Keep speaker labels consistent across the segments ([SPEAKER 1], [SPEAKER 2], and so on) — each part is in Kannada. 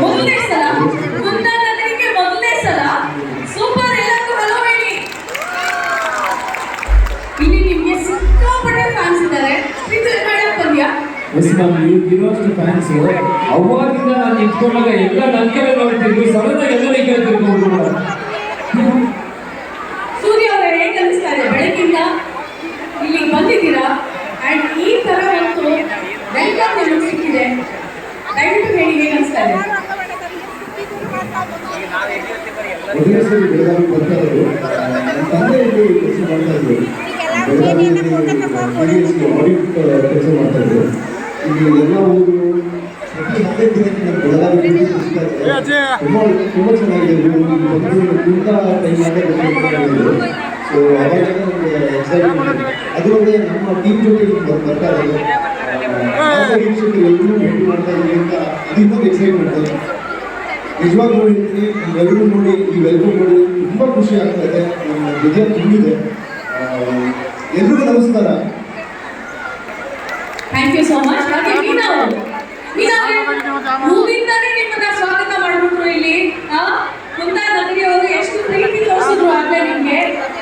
[SPEAKER 1] ಮೊದಲನೇ ಸಲ ಕುಂದಾನಂದನಿಗೆ ಮೊದಲನೇ ಸಲ. ಸೂಪರ್, ಎಲ್ಲರಿಗೂ ಹಲೋ ಹೇಳಿ. ಇಲ್ಲಿ ನಿಮ್ಗೆ ಸಿಕ್ಕಾಪಟ್ಟೆ ಫ್ಯಾನ್ಸ್ ಇದ್ದಾರೆ. ಪ್ರೀತಿ ಮೇಡಮ್ ಬಂದ್ಯಾ?
[SPEAKER 2] ಎಸ್ ಮ್ಯಾಮ್ ಇರುವಷ್ಟು ಫ್ಯಾನ್ಸ್ ಅವಾಗಿಂದ ನಾನು ನಿಂತ್ಕೊಂಡಾಗ ಎಲ್ಲ ನನ್ನ ಕಡೆ ನೋಡ್ತಿದ್ವಿ. ಸಡನ್ ಎಲ್ಲರಿಗೆ ಕೇಳ್ತಿರ್ಬೋದು
[SPEAKER 1] ಸೂರ್ಯ ಅವರೇ ಹೇಗೆ ಅನಿಸ್ತಾ ಇದೆ ಬೆಳಗಿಂದ ಇಲ್ಲಿಗೆ ಬಂದಿದ್ದೀರಾ ಅಂಡ್ ಈ ತರ ಒಂದು ವೆಲ್ಕಮ್ ನಿಮಗೆ ಸಿಕ್ಕಿದೆ ದಯವಿಟ್ಟು ಹೇಳಿ ಹೇಗೆ ಅನಿಸ್ತಾ ಇದೆ
[SPEAKER 3] ಸರಿ ಬೆಳಗಾವಿ ಬರ್ತಾ ಇದ್ರು ನನ್ನ ತಂದೆ ಇಲ್ಲಿ ಕೆಲಸ ಮಾಡ್ತಾ ಇದ್ರು ಬೆಳಗಾವಿಯಲ್ಲಿ ಆಡಿಟ್ ಕೆಲಸ ಮಾಡ್ತಾ ಇದ್ರು ಇಲ್ಲಿ ಎಲ್ಲ ಒಂದು ಪ್ರತಿ ಹದಿನೈದು ದಿನಕ್ಕೆ ನಾನು ಬೆಳಗಾವಿ. ತುಂಬಾ ತುಂಬಾ ಚೆನ್ನಾಗಿದೆ ಬಂದು ಕುಂದ ಟೈಮಲ್ಲೇ ಬಂದಿದ್ರು ಸೊ ಅವಾಗ ಎಕ್ಸೈಟ್ಮೆಂಟ್ ಅದು ಅಲ್ಲದೆ ನಮ್ಮ ಟೀಮ್ ಜೊತೆ ಬರ್ತಾ ಇದ್ದಾರೆ ಎಲ್ಲರೂ ಭೇಟಿ ಮಾಡ್ತಾ ಇದ್ದೀವಿ ಅಂತ ಅದು ಇನ್ನೊಂದು ಎಕ್ಸೈಟ್ಮೆಂಟ್ ನಿಜವಾಗ್ಲೂ ಹೇಳ್ತೀನಿ ನೀವೆಲ್ಲರೂ ನೋಡಿ ಈ ವೆಲ್ಕಮ್ ನೋಡಿ ತುಂಬ ಖುಷಿ ಆಗ್ತಾ ಇದೆ ನನ್ನ ಹೃದಯ ತುಂಬಿದೆ ಎಲ್ರಿಗೂ ನಮಸ್ಕಾರ.
[SPEAKER 1] ಥ್ಯಾಂಕ್ ಯು ಸೋ ಮಚ್ ಹಾಗೆ ಮೀನಾ ಅವರು. ಮೀನಾ ನಿಮ್ಮನ್ನ ಸ್ವಾಗತ ಮಾಡ್ಬಿಟ್ರು ಇಲ್ಲಿ ಆ ಕುಂದ ನಗರಿ ಅವರು ಎಷ್ಟು ಪ್ರೀತಿ ತೋರಿಸಿದ್ರು ಆಗ್ಲೇ ನಿಮ್ಗೆ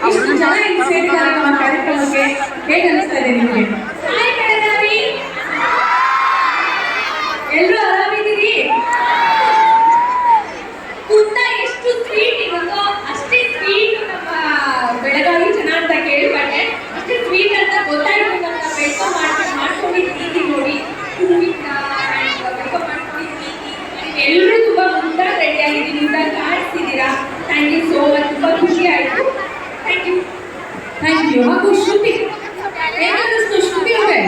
[SPEAKER 1] ಇಷ್ಟು ಜನ ಇಲ್ಲಿ ಸೇರಿದ್ದಾರೆ ನಮ್ಮ ಕಾರ್ಯಕ್ರಮಕ್ಕೆ ಹೇಗೆ ಅನಿಸ್ತಾ ಇದೆ ನಿಮ್ಗೆ ಹಾಯ್ ಬೆಳಗಾವಿ ಎಲ್ಲರೂ ಆರಾಮಿದ್ದೀರಿ ಕುಂದ ಎಷ್ಟು ಸ್ವೀಟ್ ಇವತ್ತು ಅಷ್ಟೇ ಸ್ವೀಟ್ ನಮ್ಮ ಬೆಳಗಾವಿ ಜನ ಅಂತ ಕೇಳ್ಪಟ್ಟೆ ಅಷ್ಟೇ ಸ್ವೀಟ್ ಅಂತ ಗೊತ್ತಾಯ್ತು ನಮ್ಮ ವೆಲ್ಕಮ್ ಮಾಡ್ಕೊಂಡು ಮಾಡ್ಕೊಂಡಿದ್ದೀವಿ ನೋಡಿ ಹೂವಿನ ವೆಲ್ಕಮ್ ಮಾಡ್ಕೊಂಡಿದ್ದೀವಿ ಎಲ್ಲರೂ ತುಂಬಾ ಮುಂದೆ ರೆಡಿ ಆಗಿದ್ದೀನಿ ಇಂದ ಕಾಣಿಸ್ತಿದ್ದೀರಾ ಥ್ಯಾಂಕ್ ಯು ಸೋ ಮಚ್ ತುಂಬಾ ಖುಷಿ ಆಯ್ತು ಥ್ಯಾಂಕ್ ಯು ಥ್ಯಾಂಕ್ ಯು ಹಾಗೂ ಶ್ರುತಿ ಹೇಗನ್ನಿಸ್ತು ಶ್ರುತಿ ಅವರೇ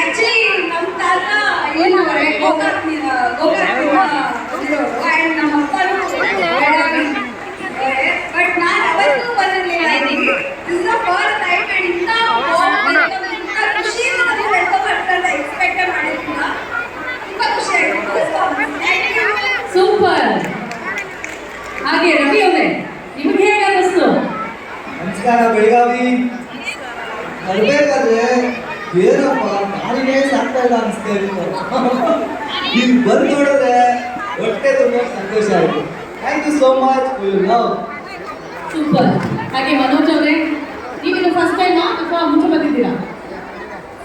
[SPEAKER 1] ಆಕ್ಚುಲಿ ನಮ್ಮ ತಾತ ಏನು ಗೋಕಾಕ್ ಗೋಕಾಕ್ ಆ್ಯಂಡ್ ನಮ್ಮ ಅಪ್ಪನೂ ಬೆಳಗಾವಿ. ಬಟ್ ನಾನು ಅವತ್ತು ಬಂದಿರಲಿಲ್ಲ ಇಲ್ಲಿಗೆ is the first time and ಇಂಥ ಇಂಥ ಖುಷಿಯಿಂದ ನಮಗೆ ವೆಲ್ಕಮ್ ಮಾಡ್ತಾರೆ ಎಕ್ಸ್ಪೆಕ್ಟ್ ಮಾಡಿರ್ಲಿಲ್ಲ. ತುಂಬ ಖುಷಿ ಆಯಿತು. ಥ್ಯಾಂಕ್ ಯು ಸೂಪರ್ ಹಾಗೆ ರವಿ ಅವರೇ
[SPEAKER 4] ನಮಸ್ಕಾರ ಬೆಳಗಾವಿ. ಬರ್ಬೇಕಾದ್ರೆ ಏನಪ್ಪ ಕಾಲಿನೇ ಸಾಕ್ತಾ ಇಲ್ಲ ಅನಿಸ್ತಾ ಇತ್ತು ನೀವು ಬಂದು ನೋಡಿದ್ರೆ ಹೊಟ್ಟೆ ತುಂಬ ಸಂತೋಷ ಆಯ್ತು thank you so much love
[SPEAKER 1] super ಹಾಗೆ ಮನೋಜ್ ಅವರೇ ನೀವು ಫಸ್ಟ್ ಟೈಮ್ ಅಥವಾ ಮುಂಚೆ ಬಂದಿದ್ದೀರಾ?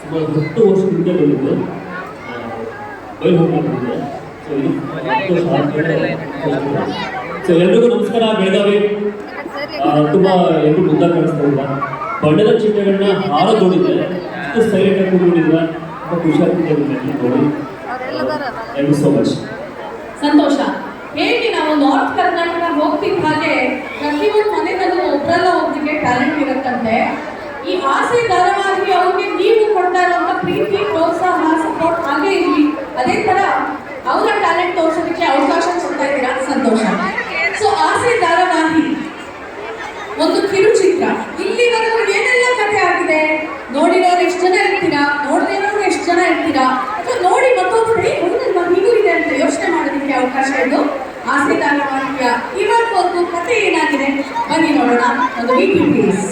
[SPEAKER 2] ಸುಮಾರು ಹತ್ತು ವರ್ಷದಿಂದ ಬಂದಿದ್ದು. ಹೋಗ್ಬಿಟ್ಟಿದ್ದೆ ಸೊ ಇದು ಸೊ ಎಲ್ರಿಗೂ ನಮಸ್ಕಾರ ಬೆಳಗಾವಿ. ತುಂಬಾ ಎಲ್ಲರೂ ಮುದ್ದ ಕಾಣಿಸ್ತಾ ಇಲ್ಲ. ಬಣ್ಣದ ಚಿಟ್ಟೆಗಳನ್ನ ಹಾರ ನೋಡಿದ್ರೆ ಅಷ್ಟು ಸೈಲೆಂಟ್ ಆಗಿ ಕೂತ್ಕೊಂಡಿದ್ದೆ ತುಂಬ ಖುಷಿ ಆಗ್ತಿದೆ ನೋಡಿ. ಥ್ಯಾಂಕ್ ಯು ಸೋ ಮಚ್
[SPEAKER 1] ಸಂತೋಷ. ಹೇಗೆ ನಾವು ನಾರ್ತ್ ಕರ್ನಾಟಕ ಹೋಗ್ತಿದ್ದ ಹಾಗೆ ಪ್ರತಿಯೊಂದು ಮನೆಯಲ್ಲೂ ಒಬ್ಬರಲ್ಲ ಒಬ್ಬರಿಗೆ ಟ್ಯಾಲೆಂಟ್ ಇರುತ್ತಂತೆ. ಈ ಆಸೆ ಧಾರಾವಾಹಿ ಅವ್ರಿಗೆ ನೀವು ಕೊಡ್ತಾ ಇರುವಂತ ಪ್ರೀತಿ ಪ್ರೋತ್ಸಾಹ ಸಪೋರ್ಟ್ ಹಾಗೆ ಇರಲಿ ಅದೇ ತರ ಅವರ ಟ್ಯಾಲೆಂಟ್ ತೋರ್ಸೋದಕ್ಕೆ ಅವಕಾಶ ಕೊಡ್ತಾ ಇದ್ದೀರಾ ಸಂತೋಷ ಸೊ ಆಸೆ ಧಾರಾವಾಹಿ ಒಂದು ಕಿರುಚಿತ್ರ ಇಲ್ಲಿವರೆಗೂ ಏನೆಲ್ಲ ಕಥೆ ಆಗಿದೆ ನೋಡಿರೋರು ಎಷ್ಟು ಜನ ಇರ್ತೀರಾ ನೋಡದೇ ಇರೋರು ಎಷ್ಟು ಸೊ ನೋಡಿ ಮತ್ತೊಬ್ಬರು "ಏ, ಹೌದಲ್ವಾ ಹೀಗೂ ಇದೆ ಅಂತ ಯೋಚನೆ ಮಾಡೋದಕ್ಕೆ ಅವಕಾಶ ಇದು. ಆಸೆ ತಾಲೂಕು ಇವತ್ತು ಒಂದು ಕಥೆ ಏನಾಗಿದೆ? ಬನ್ನಿ ನೋಡೋಣ. ಒಂದು ವೀಕ್ ಪ್ಲೀಸ್